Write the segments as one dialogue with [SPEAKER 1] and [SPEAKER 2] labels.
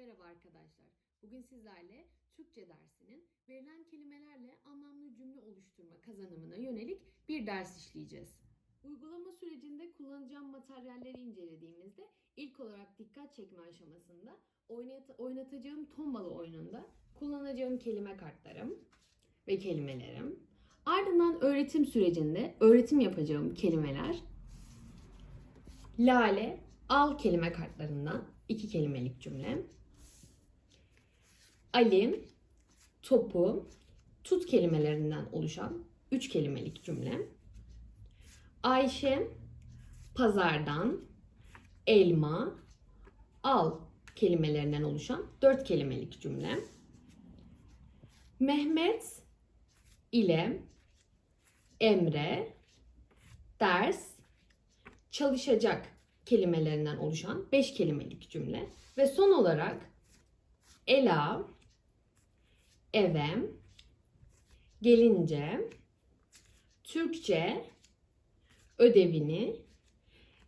[SPEAKER 1] Merhaba arkadaşlar. Bugün sizlerle Türkçe dersinin verilen kelimelerle anlamlı cümle oluşturma kazanımına yönelik bir ders işleyeceğiz. Uygulama sürecinde kullanacağım materyalleri incelediğimizde ilk olarak dikkat çekme aşamasında oynat- oynatacağım tombala oyununda kullanacağım kelime kartlarım ve kelimelerim. Ardından öğretim sürecinde öğretim yapacağım kelimeler Lale, al kelime kartlarından iki kelimelik cümle. Ali, topu, tut kelimelerinden oluşan üç kelimelik cümle. Ayşe, pazardan, elma, al kelimelerinden oluşan dört kelimelik cümle. Mehmet ile Emre, ders, çalışacak kelimelerinden oluşan 5 kelimelik cümle ve son olarak Ela eve gelince Türkçe ödevini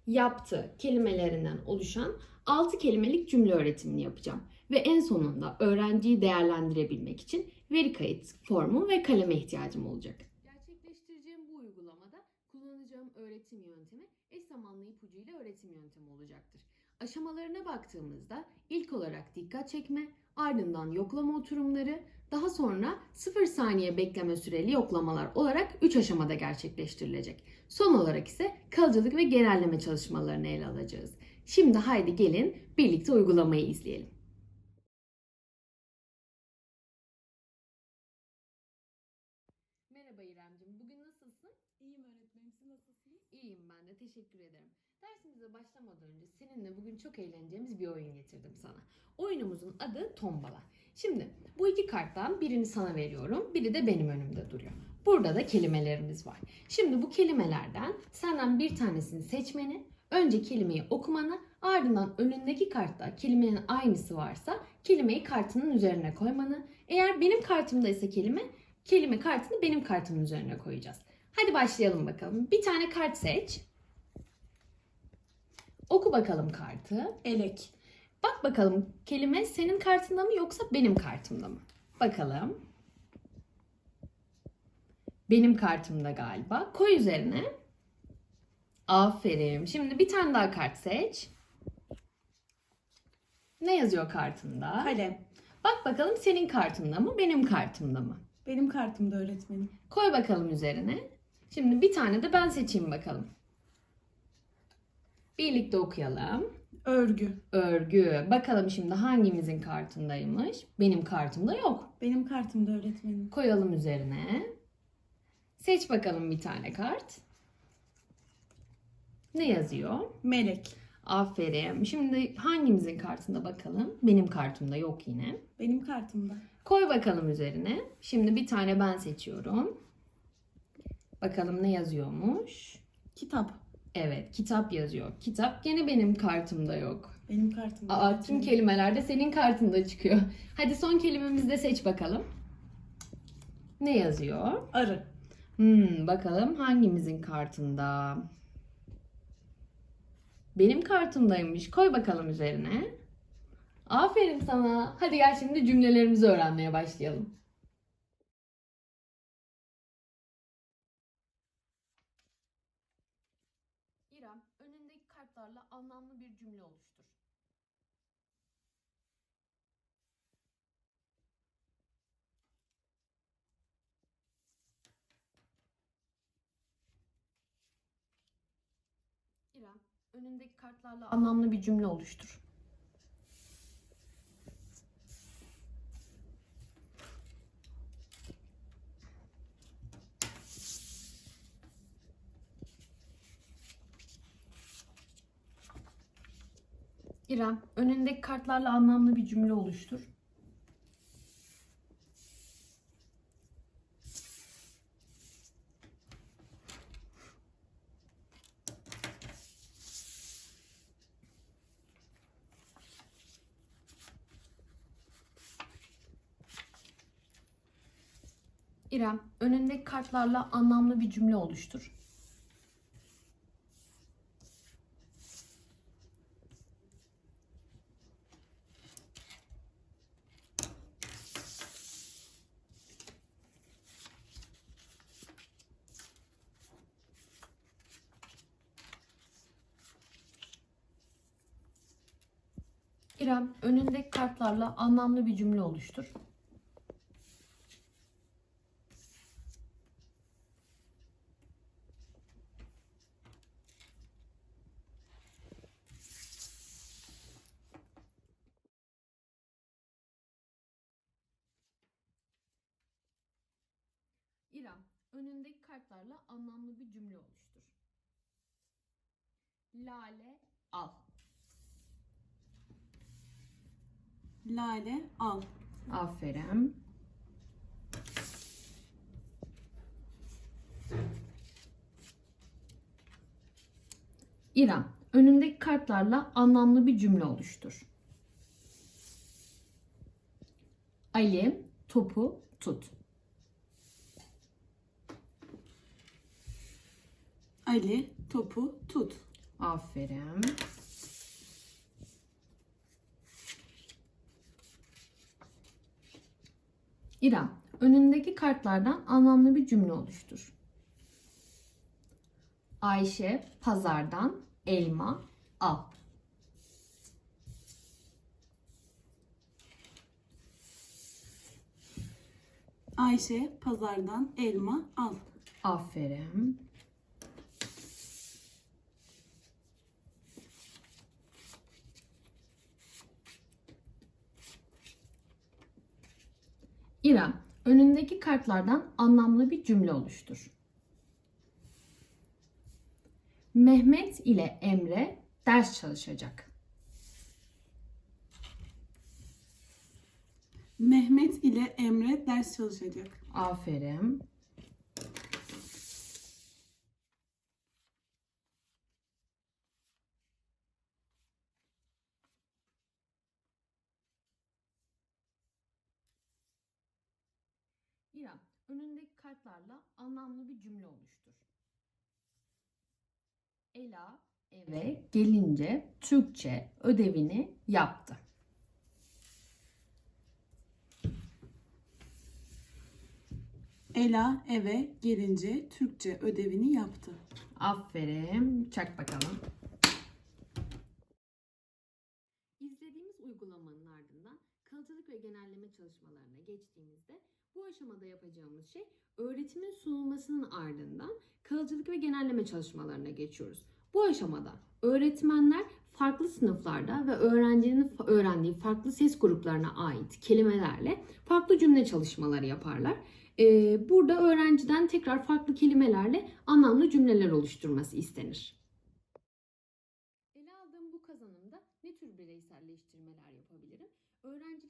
[SPEAKER 1] yaptı kelimelerinden oluşan 6 kelimelik cümle öğretimini yapacağım. Ve en sonunda öğrenciyi değerlendirebilmek için veri kayıt formu ve kaleme ihtiyacım olacak. Gerçekleştireceğim bu uygulamada kullanacağım öğretim yöntemi eş zamanlı ipucuyla öğretim yöntemi olacaktır. Aşamalarına baktığımızda ilk olarak dikkat çekme, ardından yoklama oturumları, daha sonra 0 saniye bekleme süreli yoklamalar olarak 3 aşamada gerçekleştirilecek. Son olarak ise kalıcılık ve genelleme çalışmalarını ele alacağız. Şimdi haydi gelin birlikte uygulamayı izleyelim. İremcim, bugün nasılsın?
[SPEAKER 2] İyiyim öğretmenim. Siz nasılsınız?
[SPEAKER 1] İyiyim ben de teşekkür ederim. Dersimize başlamadan önce seninle bugün çok eğleneceğimiz bir oyun getirdim sana. Oyunumuzun adı Tombala. Şimdi bu iki karttan birini sana veriyorum, biri de benim önümde duruyor. Burada da kelimelerimiz var. Şimdi bu kelimelerden senden bir tanesini seçmeni, önce kelimeyi okumanı, ardından önündeki kartta kelimenin aynısı varsa kelimeyi kartının üzerine koymanı, eğer benim kartımda ise kelime, kelime kartını benim kartımın üzerine koyacağız. Hadi başlayalım bakalım. Bir tane kart seç. Oku bakalım kartı.
[SPEAKER 2] Elek.
[SPEAKER 1] Bak bakalım kelime senin kartında mı yoksa benim kartımda mı? Bakalım. Benim kartımda galiba. Koy üzerine. Aferin. Şimdi bir tane daha kart seç. Ne yazıyor kartında?
[SPEAKER 2] Kalem.
[SPEAKER 1] Bak bakalım senin kartında mı benim kartımda mı?
[SPEAKER 2] Benim kartımda öğretmenim.
[SPEAKER 1] Koy bakalım üzerine. Şimdi bir tane de ben seçeyim bakalım. Birlikte okuyalım.
[SPEAKER 2] Örgü.
[SPEAKER 1] Örgü. Bakalım şimdi hangimizin kartındaymış? Benim kartımda yok.
[SPEAKER 2] Benim kartımda öğretmenim.
[SPEAKER 1] Koyalım üzerine. Seç bakalım bir tane kart. Ne yazıyor?
[SPEAKER 2] Melek.
[SPEAKER 1] Aferin. Şimdi hangimizin kartında bakalım? Benim kartımda yok yine.
[SPEAKER 2] Benim kartımda.
[SPEAKER 1] Koy bakalım üzerine. Şimdi bir tane ben seçiyorum. Bakalım ne yazıyormuş?
[SPEAKER 2] Kitap.
[SPEAKER 1] Evet, kitap yazıyor. Kitap gene benim kartımda yok.
[SPEAKER 2] Benim kartımda.
[SPEAKER 1] Aa, tüm kelimeler de senin kartında çıkıyor. Hadi son kelimemizi de seç bakalım. Ne yazıyor?
[SPEAKER 2] Arı.
[SPEAKER 1] Hmm, bakalım hangimizin kartında? Benim kartımdaymış. Koy bakalım üzerine. Aferin sana. Hadi gel şimdi cümlelerimizi öğrenmeye başlayalım. İrem, önündeki kartlarla anlamlı bir cümle oluştur. İrem, önündeki kartlarla anlamlı bir cümle oluştur. İrem, önündeki kartlarla anlamlı bir cümle oluştur. İrem önündeki kartlarla anlamlı bir cümle oluştur. İrem önündeki kartlarla anlamlı bir cümle oluştur. Önündeki kartlarla anlamlı bir cümle oluştur. Lale al.
[SPEAKER 2] Lale al.
[SPEAKER 1] Aferin. İrem, önündeki kartlarla anlamlı bir cümle oluştur. Ali, topu tut.
[SPEAKER 2] Ali topu tut.
[SPEAKER 1] Aferin. İrem, önündeki kartlardan anlamlı bir cümle oluştur. Ayşe pazardan elma al.
[SPEAKER 2] Ayşe pazardan elma al.
[SPEAKER 1] Aferin. İrem, önündeki kartlardan anlamlı bir cümle oluştur. Mehmet ile Emre ders çalışacak.
[SPEAKER 2] Mehmet ile Emre ders çalışacak.
[SPEAKER 1] Aferin. İrem, önündeki kartlarla anlamlı bir cümle oluştur. Ela eve gelince Türkçe ödevini yaptı.
[SPEAKER 2] Ela eve gelince Türkçe ödevini yaptı.
[SPEAKER 1] Aferin. Çak bakalım. İzlediğimiz uygulamanın ardından kalıcılık ve genelleme çalışmalarına geçtiğimizde aşamada yapacağımız şey öğretimin sunulmasının ardından kalıcılık ve genelleme çalışmalarına geçiyoruz. Bu aşamada öğretmenler farklı sınıflarda ve öğrencinin öğrendiği farklı ses gruplarına ait kelimelerle farklı cümle çalışmaları yaparlar. Ee, burada öğrenciden tekrar farklı kelimelerle anlamlı cümleler oluşturması istenir. Ele aldığım bu kazanımda ne tür bireyselleştirmeler yapabilirim? Öğrencilerin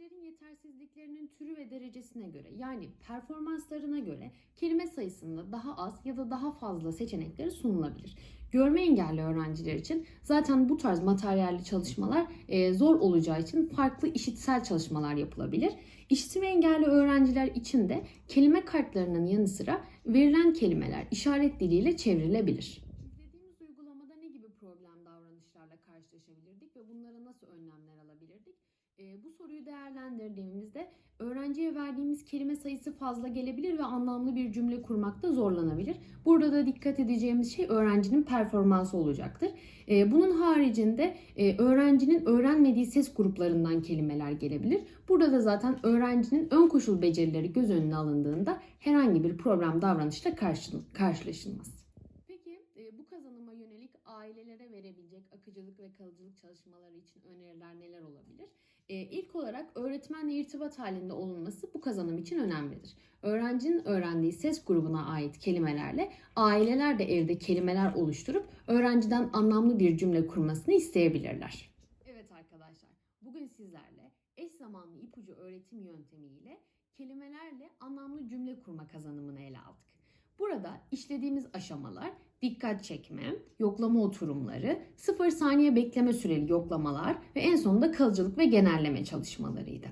[SPEAKER 1] yetersizliklerinin türü ve derecesine göre yani performanslarına göre kelime sayısında daha az ya da daha fazla seçenekleri sunulabilir. Görme engelli öğrenciler için zaten bu tarz materyalli çalışmalar e, zor olacağı için farklı işitsel çalışmalar yapılabilir. İşitme engelli öğrenciler için de kelime kartlarının yanı sıra verilen kelimeler işaret diliyle çevrilebilir. İzlediğimiz uygulamada ne gibi problem davranışlarla karşılaşabilirdik ve bunlara nasıl önlemler alabilirdik? Ee, bu soruyu değerlendirdiğimizde öğrenciye verdiğimiz kelime sayısı fazla gelebilir ve anlamlı bir cümle kurmakta zorlanabilir. Burada da dikkat edeceğimiz şey öğrencinin performansı olacaktır. Ee, bunun haricinde e, öğrencinin öğrenmediği ses gruplarından kelimeler gelebilir. Burada da zaten öğrencinin ön koşul becerileri göz önüne alındığında herhangi bir problem davranışla karşı- karşılaşılmaz. Peki e, bu kazanıma yönelik ailelere verebilecek akıcılık ve kalıcılık çalışmaları için öneriler neler olabilir? E, ilk olarak öğretmenle irtibat halinde olunması bu kazanım için önemlidir. Öğrencinin öğrendiği ses grubuna ait kelimelerle aileler de evde kelimeler oluşturup öğrenciden anlamlı bir cümle kurmasını isteyebilirler. Evet arkadaşlar, bugün sizlerle eş zamanlı ipucu öğretim yöntemiyle kelimelerle anlamlı cümle kurma kazanımını ele aldık. Burada işlediğimiz aşamalar dikkat çekme, yoklama oturumları, 0 saniye bekleme süreli yoklamalar ve en sonunda kalıcılık ve genelleme çalışmalarıydı.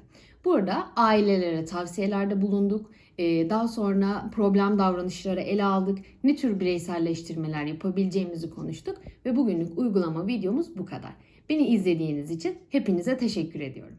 [SPEAKER 1] Burada ailelere tavsiyelerde bulunduk. Ee, Daha sonra problem davranışları ele aldık. Ne tür bireyselleştirmeler yapabileceğimizi konuştuk ve bugünlük uygulama videomuz bu kadar. Beni izlediğiniz için hepinize teşekkür ediyorum.